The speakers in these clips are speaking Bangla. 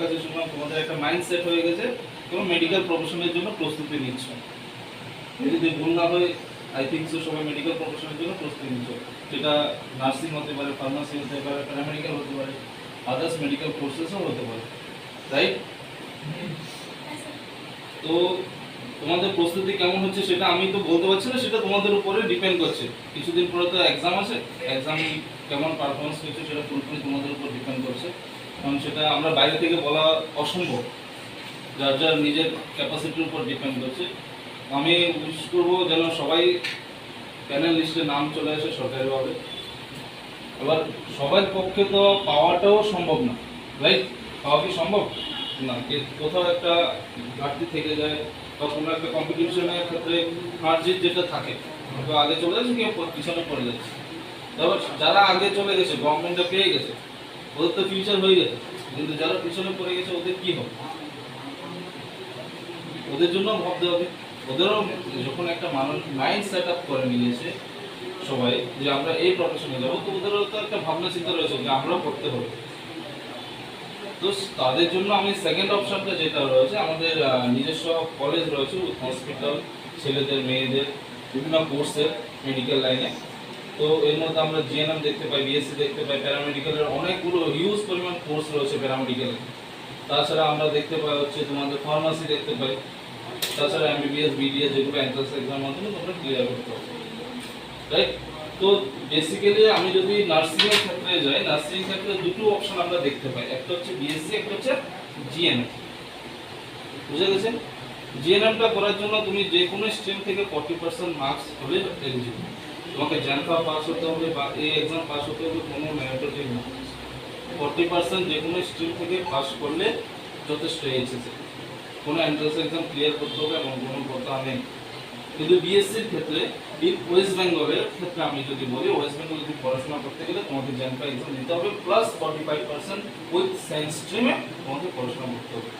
কাছে শুনলাম তোমাদের একটা মাইন্ড সেট হয়ে গেছে মেডিকেল প্রফেশনের জন্য প্রস্তুতি নিচ্ছ। যদি ভুল না হয় আই থিঙ্ক সো সবাই মেডিকেল প্রফেশনের জন্য প্রস্তুতি নিচ্ছ, সেটা নার্সিং হতে পারে ফার্মাসি হতে পারে হতে পারে আদার্স মেডিকেল কোর্সেসও হতে পারে রাইট তো তোমাদের প্রস্তুতি কেমন হচ্ছে সেটা আমি তো বলতে পারছি না, সেটা তোমাদের উপরে ডিপেন্ড করছে। কিছুদিন পরে তো এক্সাম আছে এক্সাম কেমন পারফরমেন্স করছে সেটা পুরোপুরি তোমাদের উপর ডিপেন্ড করছে। কারণ সেটা আমরা বাইরে থেকে বলা অসম্ভব, যার যার নিজের ক্যাপাসিটির উপর ডিপেন্ড করছে। আমি উইশ করব যেন সবাই প্যানেল লিস্টে নাম চলে আসে সরকারিভাবে। এবার সবার পক্ষে তো পাওয়াটাও সম্ভব না রাইট পাওয়া কি সম্ভব? না কোথাও একটা ঘাটতি থেকে যায় বা কোনো একটা কম্পিটিশনের ক্ষেত্রে হার জিত যেটা থাকে আগে চলে যাচ্ছে, কেউ পিছনে পড়ে যাচ্ছে। তারপর যারা আগে চলে গেছে গভর্নমেন্টটা পেয়ে গেছে ওদের তো ফিউচার হয়ে গেছে। কিন্তু যারা পিছনে পড়ে গেছে, ওদের কি হবে? ওদের জন্য ভাবতে হবে। ওদেরও যখন একটা মানুষ মাইন্ড সেট আপ করে নিয়েছে সবাই, যে আমরা এই প্রফেশনে যাব, তো ওদেরও তো একটা ভাবনা চিন্তা রয়েছে যে আমরাও করতে হবে। তো তাদের জন্য আমি সেকেন্ড অপশনটা যেটা রয়েছে, আমাদের নিজস্ব কলেজ রয়েছে হসপিটাল ছেলেদের, মেয়েদের, বিভিন্ন কোর্সের মেডিকেল লাইনে তো এর মধ্যে আমরা জিএনএম দেখতে পাই বিএসসি দেখতে পাই প্যারামেডিক্যালের অনেকগুলো হিউজ পরিমাণ কোর্স রয়েছে প্যারামেডিক্যালে তাছাড়া আমরা দেখতে পাই হচ্ছে তোমাদের ফার্মাসি দেখতে পাই, তাছাড়া এমবিবিএস বিডিএস যেগুলো এন্ট্রান্স এক্সামের মাধ্যমে তোমরা ক্লিয়ার করতে হবে রাইট তো বেসিক্যালি আমি যদি নার্সিং এর ক্ষেত্রে যাই নার্সিং ক্ষেত্রে দুটো অপশন আমরা দেখতে পাই। একটা হচ্ছে বিএসসি একটা হচ্ছে জিএনএম বুঝে গেছেন? জিএনএমটা করার জন্য তুমি যে কোনো স্ট্রিম থেকে ফর্টি পার্সেন্ট মার্কস হলে এলিজিবল তোমাকে জ্যানফা পাস হতে হবে বা এই এক্সাম পাস হতে হবে কোনো ম্যান্ডেটরি না। ফর্টি পার্সেন্ট যে কোনো স্ট্রিম থেকে পাস করলে যথেষ্ট এইচএসে কোনো এন্ট্রান্স এক্সাম ক্লিয়ার করতে হবে এমন কোনো কথা নেই। কিন্তু বিএসসির ক্ষেত্রে ওয়েস্ট বেঙ্গলের ক্ষেত্রে আমি যদি বলি ওয়েস্ট বেঙ্গল যদি পড়াশোনা করতে গেলে তোমাকে জ্যানপা এক্সাম দিতে হবে plus forty five percent with science স্ট্রিমে তোমাকে পড়াশোনা করতে হবে।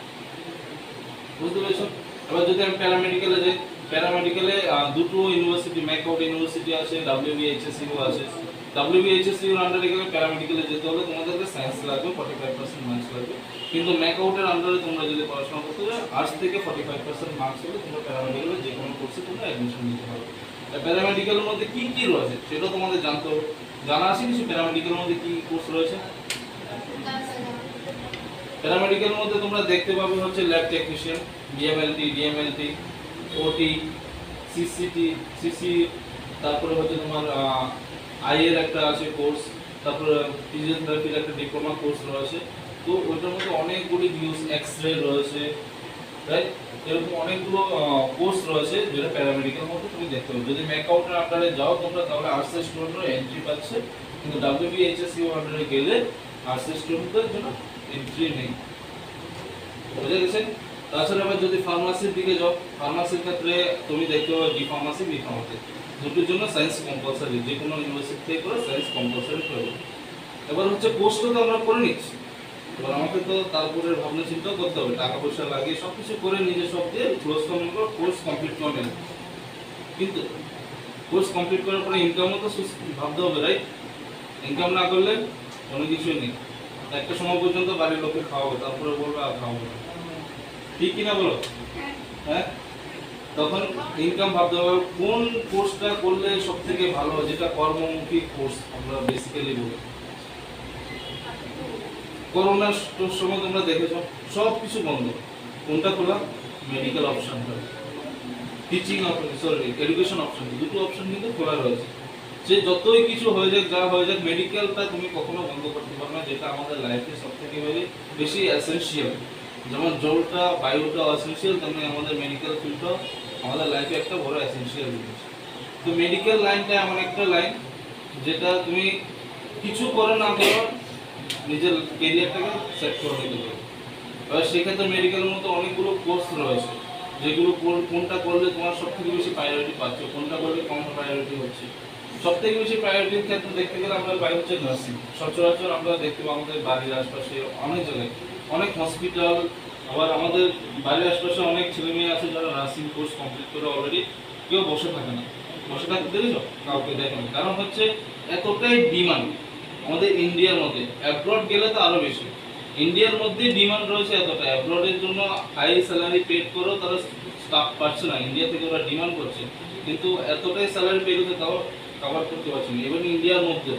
বুঝতে পেরেছ? এবার যদি আমি প্যারামেডিক্যালে যাই প্যারামেডিক্যালে দুটো ইউনিভার্সিটি ম্যাকআউট ইউনিভার্সিটি আছে ডাব্লিউবিএইচএসইউ আছে। ডাব্লিউবিএইচএসইউ এর আন্ডারে গেলে প্যারামেডিক্যালে যেতে হলে তোমাদেরকে সায়েন্স লাগবে ফর্টি ফাইভ পার্সেন্ট মার্কস লাগবে। কিন্তু ম্যাকআউটের আন্ডারে তোমরা যদি পড়াশোনা করতে যাও আর্টস থেকে ফর্টি ফাইভ পার্সেন্ট মার্কস হলে তোমরা প্যারামেডিক্যালে যে কোনো কোর্সে তোমরা অ্যাডমিশন নিতে পারবে। প্যারামেডিক্যালের মধ্যে কি কি রয়েছে সেটা তোমাদের জানতে হবে। জানা আছে কিছু প্যারামেডিক্যালের মধ্যে কি কোর্স রয়েছে? প্যারামেডিক্যাল মধ্যে তোমরা দেখতে পাবে হচ্ছে lab technician DMLT DMLT OT CCT CC তারপরে হচ্ছে তোমার আইএর একটা আছে কোর্স তারপরে ফিজিওথেরাপির একটা ডিপ্লোমা কোর্স রয়েছে। তো ওইটার মধ্যে অনেকগুলি ভিউজ এক্স রে রয়েছে রাইট এরকম অনেকগুলো কোর্স রয়েছে যেটা প্যারামেডিক্যাল মধ্যে তুমি দেখতে পাবে যদি ম্যাকআউটের আন্ডারে যাও তোমরা, তাহলে আর্টসের স্টুডেন্টরা এন্ট্রি পাচ্ছে। কিন্তু ডাব্লিউবিএইচএসইউ আন্ডারে গেলে আর্টসের স্টুডেন্টদের জন্য এন্ট্রি নেই। বুঝে গেছেন? তাছাড়া আবার যদি ফার্মাসির দিকে যাও ফার্মাসির ক্ষেত্রে তুমি দেখতে পাবে বি ফার্মাসি বি ফার্মাসি দুটোর জন্য সায়েন্স কম্পালসারি যে কোনো ইউনিভার্সিটি থেকে করে সায়েন্স কম্পালসারি করবে এবার হচ্ছে কোর্সটা তো আমরা করে নিচ্ছি। এবার আমাকে তো তারপরে ভাবনা চিন্তা করতে হবে। টাকা পয়সা লাগিয়ে সব কিছু করে নিজে সব দিয়ে ক্লোজ কমপ্লিট করে কোর্স কমপ্লিট করবেন কিন্তু কোর্স কমপ্লিট করার পরে ইনকামও তো ভাবতে হবে রাইট ইনকাম না করলে কোনো কিছুই নেই। একটা সময় পর্যন্ত বাড়ির লোকে খাওয়াবে, তারপরে বলবে আর খাওয়াবো না। ঠিক কিনা বলো? হ্যাঁ? তখন ইনকাম ভাবতে হবে, কোন কোর্সটা করলে সব থেকে ভালো, যেটা কর্মমুখী কোর্স আমরা বেসিক্যালি বলি। করোনার সময় তোমরা দেখেছ সব কিছু বন্ধ। কোনটা খোলা? মেডিকেল অপশনটা teaching option sorry education option দুটো অপশন কিন্তু খোলা রয়েছে। সে যতই কিছু হয়ে যাক, যা হয়ে যাক মেডিকেলটা তুমি কখনো বন্ধ করতে পারবে না, যেটা আমাদের লাইফে সব থেকে বেশি এসেন্সিয়াল যেমন জলটা, বায়ুটা এসেন্সিয়াল তেমনি আমাদের মেডিকেল ফিল্ডটাও আমাদের লাইফে একটা বড় এসেন্সিয়াল জিনিস। তো মেডিকেল লাইনটা এমন একটা লাইন যেটা তুমি কিছু করে না করো নিজের কেরিয়ারটাকে সেট করে নিতে পারো। এবার সেক্ষেত্রে মেডিকেলের মতো অনেকগুলো কোর্স রয়েছে, যেগুলো কোনটা করলে তোমার সব থেকে বেশি প্রায়োরিটি পাচ্ছ, কোনটা করলে কম প্রায়োরিটি হচ্ছে। সব থেকে বেশি প্রায়োরিটির ক্ষেত্রে দেখতে গেলে আমরা পাই হচ্ছে নার্সিং সচরাচর আমরা দেখতে পাবো আমাদের বাড়ির আশপাশে অনেক জায়গায় অনেক হসপিটাল আবার আমাদের বাড়ির আশপাশে অনেক ছেলে মেয়ে আছে যারা নার্সিং কোর্স কমপ্লিট করে অলরেডি কেউ বসে থাকে না। বসে থাকতে দেখেছ? কাউকে দেখেন কারণ হচ্ছে এতটাই ডিমান্ড আমাদের ইন্ডিয়ার মধ্যে। অ্যাব্রড গেলে তো আরও বেশি। ইন্ডিয়ার মধ্যে ডিমান্ড রয়েছে এতটা। অ্যাব্রডের জন্য হাই স্যালারি পেড করেও তারা স্টাফ পাচ্ছে না। ইন্ডিয়া থেকে ওরা ডিমান্ড করছে। কিন্তু এতটাই স্যালারি পেড করতে তাও কভার করতে পারছে না। এবং ইন্ডিয়ার মধ্যে।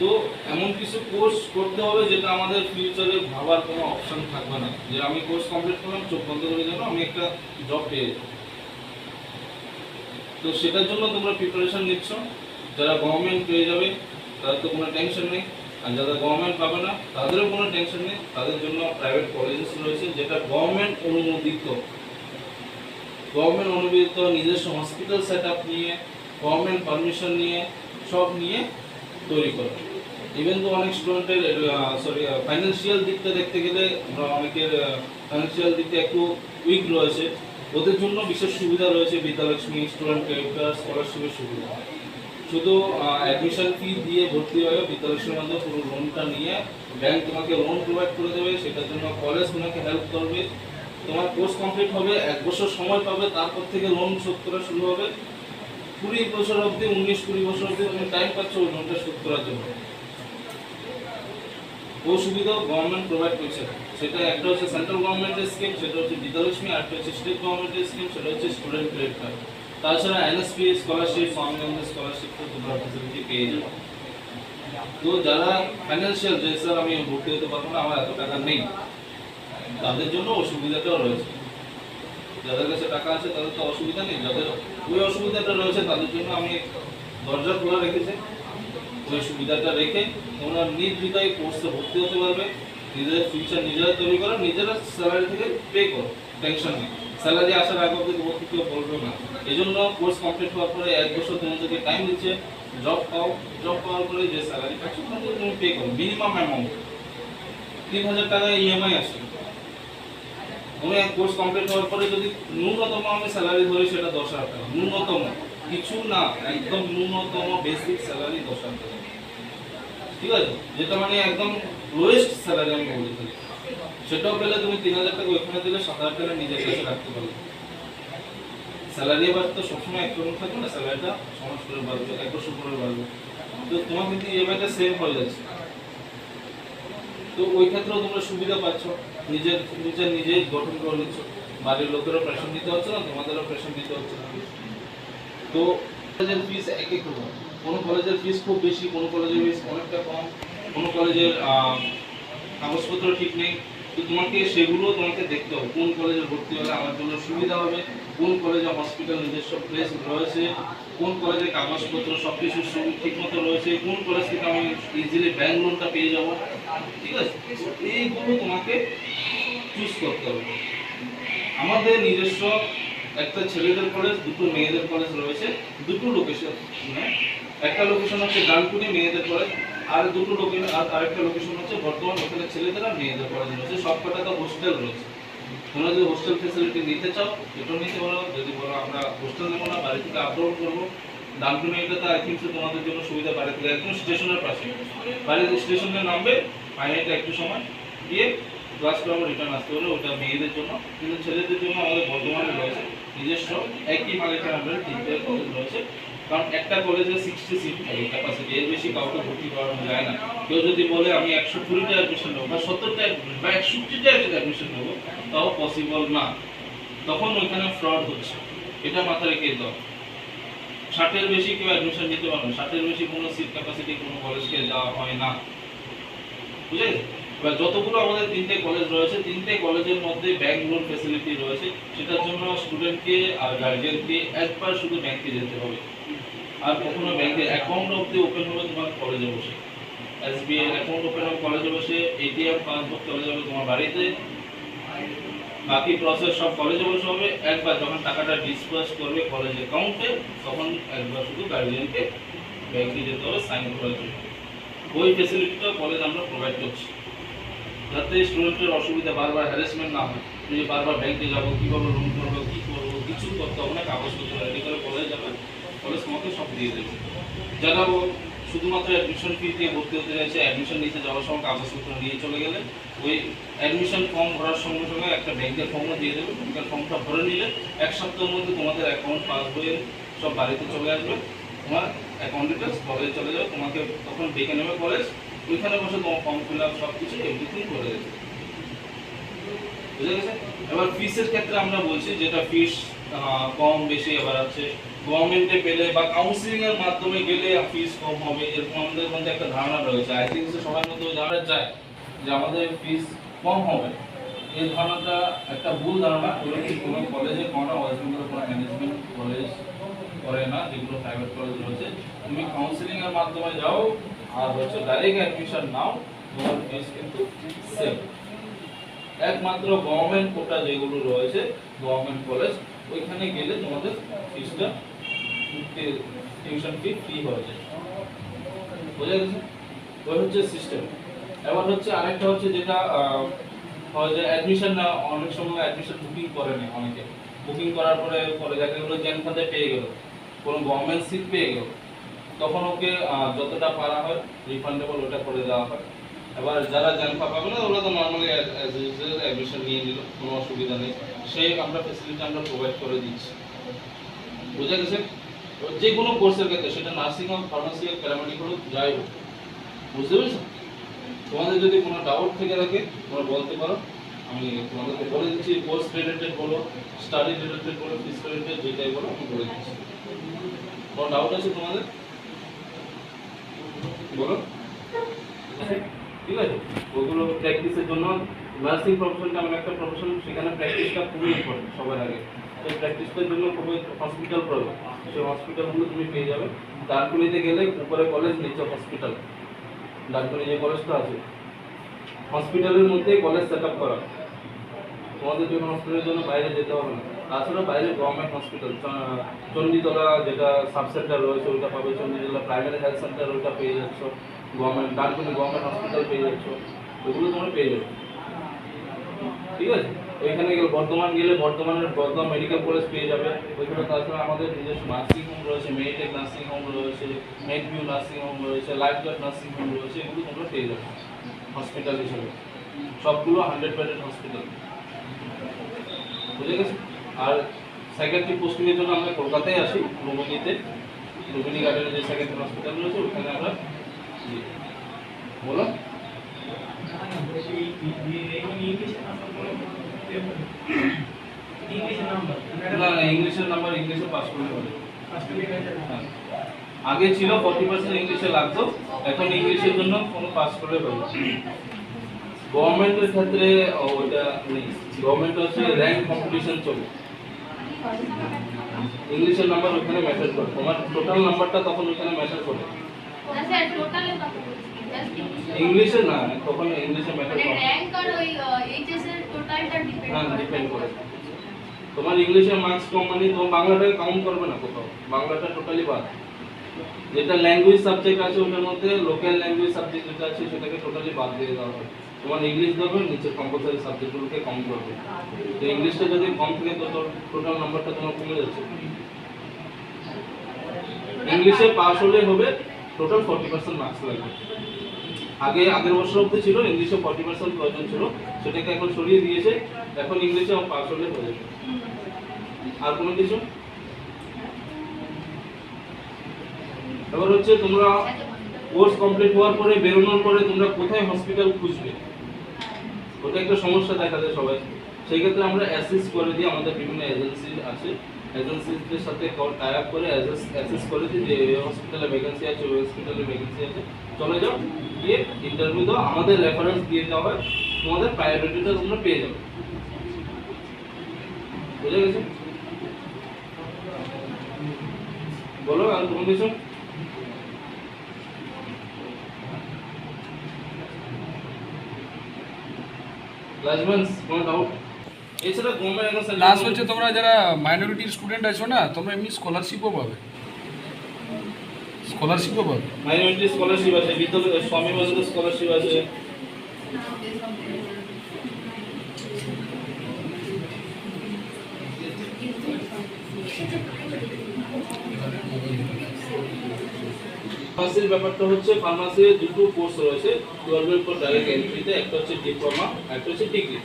তো এমন কিছু কোর্স করতে হবে যেটা আমাদের ফিউচারে ভাবার কোনো অপশন থাকবে না। যে আমি কোর্স কমপ্লিট করলাম, চোখ বন্ধ করে যেন আমি একটা জব পেয়ে। তো সেটার জন্য তোমরা প্রিপারেশন নিচ্ছ। যারা গভর্নমেন্ট পেয়ে যাবে, তাদের তো কোনো টেনশন নেই। আর যারা গভর্নমেন্ট পাবে না, তাদেরও কোনো টেনশন নেই। তাদের জন্য প্রাইভেট কলেজেস রয়েছে, যেটা গভর্নমেন্ট অনুমোদিত। গভর্নমেন্ট অনুমোদিত নিজস্ব হসপিটাল সেট নিয়ে গভর্নমেন্ট পারমিশন নিয়ে, সব নিয়ে তৈরি করে। ইভেন তো অনেক স্টুডেন্টের সরি ফাইন্যান্সিয়াল দিকটা দেখতে গেলে আমরা অনেকের ফাইন্যান্সিয়াল দিকটা একটু উইক রয়েছে, ওদের জন্য বিশেষ সুবিধা রয়েছে বিদ্যালক্ষ্মী স্টুডেন্ট ক্রেডিট স্কলারশিপের সুবিধা। শুধু অ্যাডমিশন ফি দিয়ে ভর্তি হয়ে বিদ্যালক্ষ্মীর মধ্যে পুরো লোনটা নিয়ে ব্যাংক তোমাকে লোন প্রোভাইড করে দেবে, সেটার জন্য কলেজ তোমাকে হেল্প করবে। তোমার কোর্স কমপ্লিট হবে, এক বছর সময় পাবে, তারপর থেকে লোন শোধ করা শুরু হবে। কুড়ি বছর অবধি, উনিশ কুড়ি বছর অবধি তুমি টাইম পাচ্ছ ওই লোনটা শোধ করার জন্য। ও সুবিধা গভর্নমেন্ট প্রোভাইড করছে সেটা একটা হচ্ছে সেন্ট্রাল গভর্নমেন্টের স্কিম সেটা হচ্ছে বিদ্যালক্ষ্মী আর একটা হচ্ছে স্টেট গভর্নমেন্টের স্কিম সেটা হচ্ছে স্টুডেন্ট ক্রেডিট কার্ড তাছাড়া এনএসপি স্কলারশিপ ফার্মগঞ্জ স্কলারশিপ তো তোমরা ফেসিলিটি পেয়ে যাবে। তো যারা ফাইন্যান্সিয়াল যে স্যার আমি ভর্তি হতে পারব না, আমার এত টাকা নেই। তাদের জন্য অসুবিধাটাও রয়েছে। যাদের কাছে টাকা আছে, তাদের তো অসুবিধা নেই। যাদের ওই অসুবিধাটা রয়েছে, তাদের জন্য আমি দরজা খোলা রেখেছি। ওই সুবিধাটা রেখে তোমরা নির্দ্বিধায় কোর্সে ভর্তি হতে পারবে। নিজেদের ফিউচার নিজেরা তৈরি করো, নিজেরা স্যালারি থেকে পে করো টেনশন নেই। স্যালারি আসার আগে অব্দি তোমাকে কেউ বলবে না। এই জন্য কোর্স কমপ্লিট হওয়ার পরে এক বছর তোমাদেরকে টাইম দিচ্ছে জব পাও জব পাওয়ার পরে যে স্যালারি পাচ্ছ তাদের তুমি পে করো মিনিমাম অ্যামাউন্ট তিন হাজার টাকা ইএমআই আসে তুমি কোর্স কমপ্লিট হওয়ার পরে যদি ন্যূনতম আমি স্যালারি ধরি, সেটা দশ হাজার টাকা। ন্যূনতম। কিছু না, একদম ন্যূনতম বেসিক স্যালারি দশ হাজার ঠিক আছে? যেটা মানে একদম লোয়েস্ট স্যালারি আমি বলে থাকি সেটাও পেলে তুমি তিন হাজার টাকা ওইখানে দিলে সাত হাজার টাকা নিজের কাছে রাখতে পারবে। স্যালারি এবার তো সবসময় এক রকম থাকবে না স্যালারিটা সমাজ বাড়বে এক বছর করে বাড়বে। তো তোমার কিন্তু ইএমআইটা সেভ হয়ে যাচ্ছে। তো ওই ক্ষেত্রেও তোমরা সুবিধা পাচ্ছ। নিজের নিজের নিজেই গঠন করে নিচ্ছ। বাড়ির লোকেরও প্রেশন দিতে হচ্ছে না, তোমাদেরও প্রেশন দিতে হচ্ছে। না তো কলেজের ফিস এক এক রকম। কোনো কলেজের ফিস খুব বেশি, কোনো কলেজের ফিস অনেকটা কম, কোনো কলেজের কাগজপত্র ঠিক নেই। তো তোমাকে সেগুলো তোমাকে দেখতে হবে, কোন কলেজে ভর্তি হলে আমার জন্য সুবিধা হবে, কোন কলেজে হসপিটাল নিজস্ব প্লেস রয়েছে, কোন কলেজে কাগজপত্র সব কিছু ঠিক মতো রয়েছে, কোন কলেজ থেকে আমি ইজিলি ব্যাংক লোনটা পেয়ে যাব। ঠিক আছে? এইগুলো তোমাকে চুজ করতে হবে। আমাদের নিজস্ব একটা ছেলেদের কলেজ দুটো মেয়েদের কলেজ রয়েছে, দুটো লোকেশন একটা লোকেশন হচ্ছে ডানকুনি মেয়েদের কলেজ আর দুটো লোকেশন আর আরেকটা লোকেশন হচ্ছে বর্তমান ওখানে ছেলেদের আর মেয়েদের কলেজ রয়েছে সব কটা তো হোস্টেল রয়েছে। তোমরা যদি হোস্টেল ফেসিলিটি নিতে চাও এটাও নিতে পারো, যদি বলো আমরা হোস্টেল নেব না, বাড়ি থেকে আপলোড করব। এটা তো আই থিঙ্ক তোমাদের জন্য সুবিধা, বাড়ি থেকে একদম স্টেশনের পাশে। বাড়ির স্টেশনে নামবে ফাইনালটা একটু সময় দিয়ে ক্লাস করে রিটার্ন আসতে পারে, ওটা মেয়েদের জন্য, কিন্তু ছেলেদের জন্য আমাদের বর্ধমানে রয়েছে। নিজস্ব একই মালিকের তিনটে কলেজ রয়েছে। কারণ একটা কলেজে সিক্সটি সিট থাকে ক্যাপাসিটি এর বেশি কাউকে ভর্তি করানো যায় না। কেউ যদি বলে, আমি একশো কুড়িটা অ্যাডমিশন নেব বা সত্তরটা বা একষট্টিটা অ্যাডমিশন নেব, তাও পসিবল না। তখন ওইখানে ফ্রড হচ্ছে। এটা মাথায় রেখে দাও। ষাটের বেশি কেউ অ্যাডমিশন নিতে পারবে ষাটের বেশি কোনো সিট ক্যাপাসিটি কোনো কলেজকে দেওয়া হয় না। বুঝলে? এবার যতগুলো আমাদের তিনটে কলেজ রয়েছে, তিনটে কলেজের মধ্যে ব্যাংক লোন ফেসিলিটি রয়েছে, সেটার জন্য স্টুডেন্টকে আর গার্জিয়ানকে একবার শুধু ব্যাংকে যেতে হবে। আর কখনো ব্যাংকে অ্যাকাউন্ট অবধি ওপেন হবে তোমার কলেজে বসে। এসবিআই অ্যাকাউন্ট ওপেন হবে কলেজে বসে এটিএম পাসবুক চলে যাবে তোমার বাড়িতে। বাকি প্রসেস সব কলেজে বসে হবে। একবার যখন টাকাটা ডিসপার্স করবে কলেজ অ্যাকাউন্টে তখন একবার শুধু গার্জিয়ানকে ব্যাংকে যেতে হবে সাইন করার জন্য। ওই ফেসিলিটিটা কলেজ আমরা প্রোভাইড করছি। যাতে স্টুডেন্টের অসুবিধা, বারবার হ্যারাসমেন্ট না হয়। যে বারবার ব্যাংকে যাব, কীভাবে লোন করব, কী করব, কিছু করতে হবে না, কাগজপত্র রেডি করে কলেজ যাবে। কলেজ তোমাকে সব দিয়ে দেবে। যারা শুধুমাত্র অ্যাডমিশন ফি দিয়ে ভর্তি হতে চাইছে অ্যাডমিশন নিতে যাওয়ার সময় কাগজপত্র নিয়ে চলে গেলে, ওই অ্যাডমিশন ফর্ম ভরার সঙ্গে সঙ্গে একটা ব্যাংকের ফর্মও দিয়ে দেবে। ব্যাংকের ফর্মটা ভরে নিলে এক সপ্তাহের মধ্যে তোমাদের অ্যাকাউন্ট পাসবইয়ের সব বাড়িতে চলে আসবে। তোমার অ্যাকাউন্ট ডিটেলস কলেজে চলে যাবে। তোমাকে তখন ডেকে নেবে কলেজ ওইখানে বসে তোমার ফর্ম ফিল আপ সব কিছু এভরিথিং করে দেবে। বুঝে গেছে? এবার ফিসের ক্ষেত্রে আমরা বলছি যেটা ফিস কম বেশি এবার আছে। গভর্নমেন্টে পেলে বা কাউন্সিলিং এর মাধ্যমে গেলে ফিস কম হবে। এরকম আমাদের মধ্যে একটা ধারণা রয়েছে। আই থিঙ্ক সবার মধ্যে ধারণা যে আমাদের ফিস কম হবে। এই ধারণাটা একটা ভুল ধারণা। কি কোনো কলেজে কোনো ওয়েস্ট কোনো ম্যানেজমেন্ট কলেজ করে না, যেগুলো প্রাইভেট কলেজ রয়েছে। তুমি কাউন্সিলিং এর মাধ্যমে যাও আর হচ্ছে ডাইরেক্ট অ্যাডমিশন নাও, তোমার ফিস কিন্তু সেম একমাত্র গভর্নমেন্ট কোটা যেগুলো রয়েছে গভর্নমেন্ট কলেজ ওইখানে গেলে তোমাদের ফিসটা টিউশন ফি ফ্রি হয়ে যায়। বোঝা গেছে ওই হচ্ছে সিস্টেম এবার হচ্ছে আরেকটা হচ্ছে যেটা হয় যে অ্যাডমিশন অনেক সময় অ্যাডমিশন বুকিং করে না অনেকে। বুকিং করার পরে পরে দেখা গেলো জ্ঞান খাতে পেয়ে গেল। কোনো গভর্নমেন্ট সিট পেয়ে গেল। তখন ওকে যতটা পারা হয় রিফান্ডেবল ওটা করে দেওয়া হয়। এবার যারা জানফা পাবে না, ওরা তো নর্মালি অ্যাডমিশন নিয়ে নিল, কোনো অসুবিধা নেই। সেই আমরা ফেসিলিটি আমরা প্রোভাইড করে দিচ্ছি। বুঝা গেছে? যে কোনো কোর্সের ক্ষেত্রে, সেটা নার্সিং হোক ফার্মাসি হোক প্যারামেডিক্যাল হোক যাই হোক। বুঝতে পেরেছ তোমাদের যদি কোনো ডাউট থেকে থাকে, তোমরা বলতে পারো। আমি তোমাদেরকে বলে দিচ্ছি কোর্স রিলেটেড বলো স্টাডি রিলেটেড বলো ফিস রিলেটেড যেটাই বলো, আমি বলে দিচ্ছি। কোনো ডাউট আছে তোমাদের? বলো ঠিক আছে। ওগুলো প্র্যাকটিসের জন্য নার্সিং প্রফেশনটা এমন একটা প্রফেশন সেখানে প্র্যাকটিসটা খুবই ইম্পর্টেন্ট সবার আগে। সেই প্র্যাকটিসটার জন্য খুবই হসপিটাল প্রয়োজন। সেই হসপিটালগুলো তুমি পেয়ে যাবে। ডানকুনিতে গেলে উপরে কলেজ নিচে হসপিটাল ডানকুনি যে কলেজটা আছে হসপিটালের মধ্যেই কলেজ সেট আপ করা। তোমাদের জন্য হসপিটালের জন্য বাইরে যেতে হবে না। তাছাড়া বাইরে গভর্নমেন্ট হসপিটাল চণ্ডীতলা যেটা সাব সেন্টার রয়েছে, ওইটা পাবে, চণ্ডীতলা প্রাইমারি হেলথ সেন্টার ওইটা পেয়ে যাচ্ছ গভর্নমেন্ট ডানকুনি গভর্নমেন্ট হসপিটাল পেয়ে যাচ্ছ ওগুলো তোমরা পেয়ে যাবে। ঠিক আছে? ওইখানে গেলে বর্ধমান গেলে বর্ধমানের বর্ধমান মেডিকেল কলেজ পেয়ে যাবে। ওইখানে তাছাড়া আমাদের নিজস্ব নার্সিং হোম রয়েছে মেডিটেক নার্সিং হোম রয়েছে মেডভিউ নার্সিং হোম রয়েছে লাইফ গার্ড নার্সিং হোম রয়েছে, এগুলো তোমরা পেয়ে যাবে হসপিটাল হিসেবে। সবগুলো হান্ড্রেড বেডেড হসপিটাল বুঝে গেছে? আর সাইকেট্রি পোস্টিংয়ের জন্য আমরা কলকাতায় আসি লুম্বিনীতে লুম্বিনী গার্ডেনের যে সাইকেট্রি হসপিটাল রয়েছে, ওখানে আমরা। বলো না না, ইংলিশের নাম্বার ইংলিশে পাস করলে হবে। আগে ছিল ফর্টি পার্সেন্ট ইংলিশে লাগতো, এখন ইংলিশের জন্য কোনো পাস করলে হবে গভর্নমেন্টের ক্ষেত্রে ওইটা নেই। গভর্নমেন্ট হচ্ছে র্যাঙ্ক কম্পিটিশন চলে ইংলিশের নাম্বার ওখানে ম্যাটার করে। তোমার টোটাল নাম্বারটা তখন ওখানে ম্যাটার করে। ইংলিশে না তখন ইংলিশে ম্যাটার মানে করে। র্যাঙ্ক আর ওই এইচএস এর টোটালটা ডিপেন্ড হ্যাঁ করে। ডিপেন্ড করে। তোমার ইংলিশে মার্কস কম মানে তোমার বাংলাটাকে কাউন্ট করবে না কোথাও। বাংলাটা টোটালি বাদ। যেটা ল্যাঙ্গুয়েজ সাবজেক্ট আছে ওটার মধ্যে লোকাল ল্যাঙ্গুয়েজ সাবজেক্ট যেটা আছে সেটাকে টোটালি বাদ দিয়ে দেওয়া হয় তোমার ইংলিশ দেবে নিচে কম্পালসারি সাবজেক্টগুলোকে কাউন্ট করবে তো ইংলিশটা যদি কম থাকে, তো তোর টোটাল নাম্বারটা তোমার কমে যাচ্ছে। ইংলিশে পাস হলে হবে টোটাল ফর্টি পার্সেন্ট মার্কস লাগবে। আগে, আগের বছর অব্দি ছিল ইংলিশে ফর্টি পার্সেন্ট প্রয়োজন ছিল। সেটাকে এখন সরিয়ে দিয়েছে। এখন ইংলিশে পাস হলে হয়ে যাবে। আর কোনো কিছু? এবার হচ্ছে তোমরা কোর্স কমপ্লিট হওয়ার পরে বেরোনোর পরে তোমরা কোথায় হসপিটাল খুঁজবে? ওটা একটা সমস্যা দেখা যায় সবাই। সেই ক্ষেত্রে আমরা অ্যাসিস্ট করে দিই, আমাদের বিভিন্ন এজেন্সি আছে। এজেন্সিদের সাথে টাই আপ করে অ্যাসিস্ট করে দিই যে হসপিটালে ভ্যাকেন্সি আছে, ওই হসপিটালে ভ্যাকেন্সি আছে। চলে যাও, গিয়ে ইন্টারভিউ দাও, আমাদের রেফারেন্স দিয়ে দেওয়া হয়, তোমাদের প্রায়োরিটিটা তোমরা পেয়ে যাবে। বুঝে গেছে? বলো, আর কোনো কিছু? লাস্ট হচ্ছে তোমরা যারা মাইনরিটির স্টুডেন্ট আছো না তোমরা এমনি স্কলারশিপও পাবে। স্কলারশিপও পাবে। মাইনরিটি স্কলারশিপ আছে বিদ্যালয় স্বামী স্কলারশিপ আছে। ফার্মাসির ব্যাপারটা হচ্ছে ফার্মাসির দুটো কোর্স রয়েছে টুয়েলভের পর ডাইরেক্ট এন্ট্রিতে একটা হচ্ছে ডিপ্লোমা একটা হচ্ছে ডিগ্রি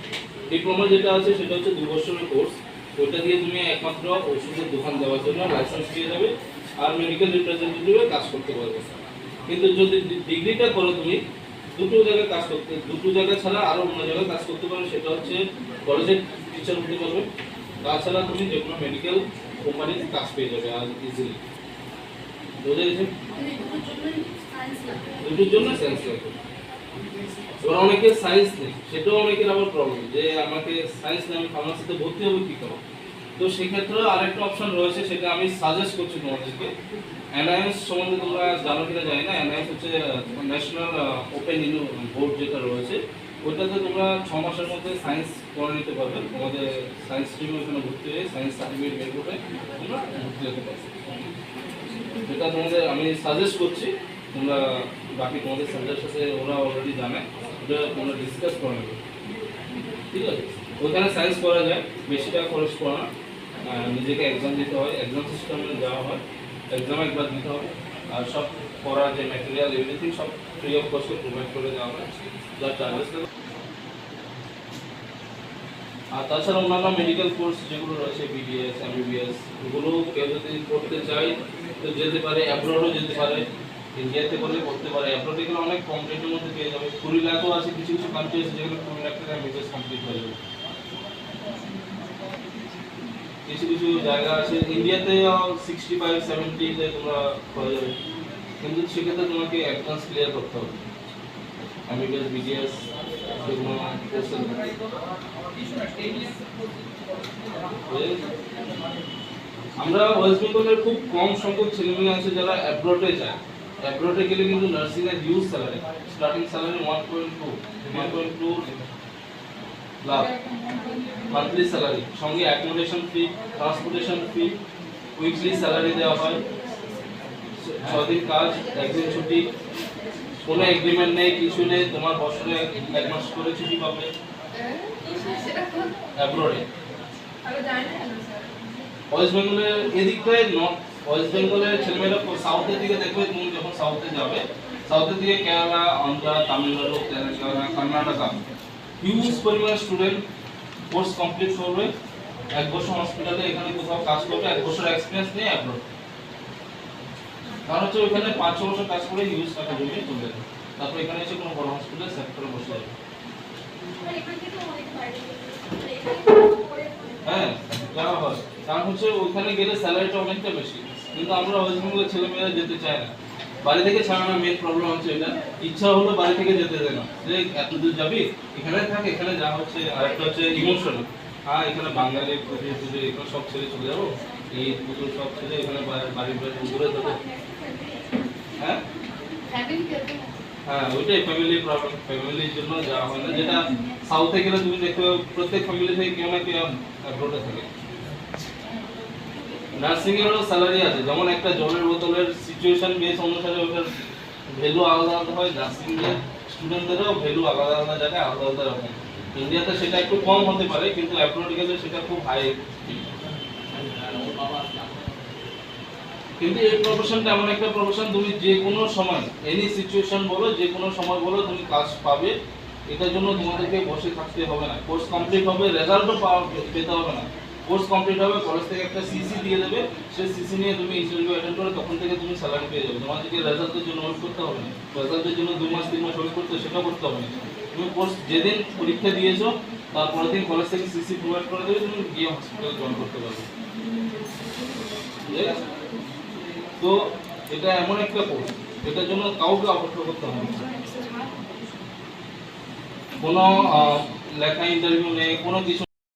ডিপ্লোমা যেটা আছে, সেটা হচ্ছে দু বছরের কোর্স ওইটা দিয়ে তুমি একমাত্র ওষুধের দোকান দেওয়ার জন্য লাইসেন্স পেয়ে যাবে আর মেডিকেল রিপ্রেজেন্টেটিভে কাজ করতে পারবে। কিন্তু যদি ডিগ্রিটা করো তুমি, দুটো জায়গায় কাজ করতে, দুটো জায়গা ছাড়া আরও অন্য জায়গায় কাজ করতে পারো, সেটা হচ্ছে কলেজের টিচার হতে পারবে। তাছাড়া তুমি যে কোনো মেডিকেল কোম্পানিতে কাজ পেয়ে যাবে আর ইজিলি দুটোর জন্য সায়েন্স সায়েন্স নেই, সেটাও অনেকের প্রবলেম যে আমাকে সায়েন্স আমি ভর্তি কি করব তো আরেকটা অপশন রয়েছে, সেটা আমি সাজেস্ট করছি এনআইএস সম্বন্ধে তোমরা জানো না হচ্ছে ন্যাশনাল ওপেন বোর্ড যেটা রয়েছে ওইটাতে তোমরা ছ মাসের মধ্যে সায়েন্স করে নিতে পারবে। তোমাদের সায়েন্স স্ট্রিমে ওখানে ভর্তি হয়ে সায়েন্স সার্টিফিকেট বের করে তোমরা ভর্তি হতে পারবে। যেটা তোমাদের আমি সাজেস্ট করছি। তোমরা বাকি তোমাদের স্যারদের সাথে ওরা অলরেডি জানে। ওটা তোমরা ডিসকাস করে নেবে। ঠিক আছে? ওখানে সায়েন্স করা যায়, বেশি টাকা খরচ করা না। নিজেকে এক্সাম দিতে হয়। এক্সাম সিস্টেমে যাওয়া হয়। এক্সাম একবার দিতে হবে। আর সব করার যে ম্যাটেরিয়াল এভরিথিং সব ফ্রি অফ কস্টে প্রোভাইড করে দেওয়া হয়। যার চার্জেস আর তাছাড়া অন্যান্য মেডিকেল কোর্স যেগুলো রয়েছে বিডিএস এমবিবিএস ওগুলো কেউ যদি করতে চায়, তো যেতে পারে অ্যাব্রডও যেতে পারে ইন্ডিয়াতে করলে করতে পারে। অ্যাব্রডে গেলে অনেক কম রেটের মধ্যে পেয়ে যাবে। কুড়ি লাখও আছে কিছু কিছু কান্ট্রি আছে যেগুলো কুড়ি লাখ টাকা এমবিবিএস কমপ্লিট হয়ে যাবে। কিছু কিছু জায়গা আছে। ইন্ডিয়াতে সিক্সটি ফাইভ সেভেন্টিতে তোমরা হয়ে যাবে। কিন্তু সেক্ষেত্রে তোমাকে অ্যাডভান্স ক্লিয়ার করতে হবে। এমবিবিএস বিডিএস সেগুলো আমরা ওয়েস্ট বেঙ্গলের খুব কম সংখ্যক ছেলেমেয়ে আছে যারা অ্যাব্রোডে যায়। অ্যাব্রোডে গেলে কিন্তু নার্সিং এর huge salary starting salary one point two one point two lakh monthly salary সঙ্গে accommodation fee transportation fee weekly salary দেওয়া হয়। ছদিন কাজ, একদিন ছুটি, কোনো এগ্রিমেন্ট নেই, কিছু নেই, তোমার বছরে এক মাস করে ছুটি পাবে। অ্যাব্রোডে ওয়েস্ট বেঙ্গলের সাউথের সাউথের দিকে তামিলনাড়ু স্টুডেন্ট কোর্স কমপ্লিট করবে, এক বছর হসপিটালে এখানে কাজ করবে, এক বছর এক্সপিরিয়েন্স হচ্ছে পাঁচ বছর কাজ করে যাবে। তারপর এখানে এসে কোনো বড় হসপিটাল সেক্টরে বসে যাবে। হ্যাঁ ইচ্ছা হলো বাড়ি থেকে যেতে দেয় না। যে এত দূর যাবি, এখানে থাক, এখানে যা হচ্ছে আরেকটা হচ্ছে ইমোশন হ্যাঁ এখানে বাঙালি এখানে সব ছেড়ে চলে যাব? সব ছেড়ে এখানে বাড়ির বাড়ি হ্যাঁ? নার্সিং এরও স্যালারি আছে। যেমন একটা জলের বোতলের সিচুয়েশন ওটার ভ্যালু আলাদা আলাদা হয়। নার্সিং এর ভ্যালু আলাদা আলাদা আলাদা আলাদা ইন্ডিয়াতে সেটা একটু কম হতে পারে, কিন্তু গেলে সেটা খুব হাই কিন্তু এই প্রফেশনটা এমন একটা প্রফেশন তুমি যে কোনো সময় এনি সিচুয়েশন বলো যে কোনো সময় বলো, তুমি কাজ পাবে। এটার জন্য তোমাদেরকে বসে থাকতে হবে না। কোর্স কমপ্লিট হবে রেজাল্টও পাওয়া, পেতে হবে না। কোর্স কমপ্লিট হবে কলেজ থেকে একটা সিসি দিয়ে দেবে। সেই সিসি নিয়ে তুমি ইন্টারভিউ অ্যাটেন্ড করে তখন থেকে তুমি স্যালারি পেয়ে যাবে। তোমাদেরকে রেজাল্টের জন্য ওয়েট করতে হবে না। রেজাল্টের জন্য দু মাস, তিন মাস ওয়েট করতে সেটা করতে হবে না। তুমি কোর্স যেদিন পরীক্ষা দিয়েছ তারপরের দিন কলেজ থেকে সিসি প্রোভাইড করে দেবে, তুমি গিয়ে হসপিটালে জয়েন করতে পারবে। ঠিক আছে? তো এটা এমন একটা কোর্স এটার জন্য কাউকে অপেক্ষা করতে হবে কোনো লেখা ইন্টারভিউ নেই, কোনো কিছু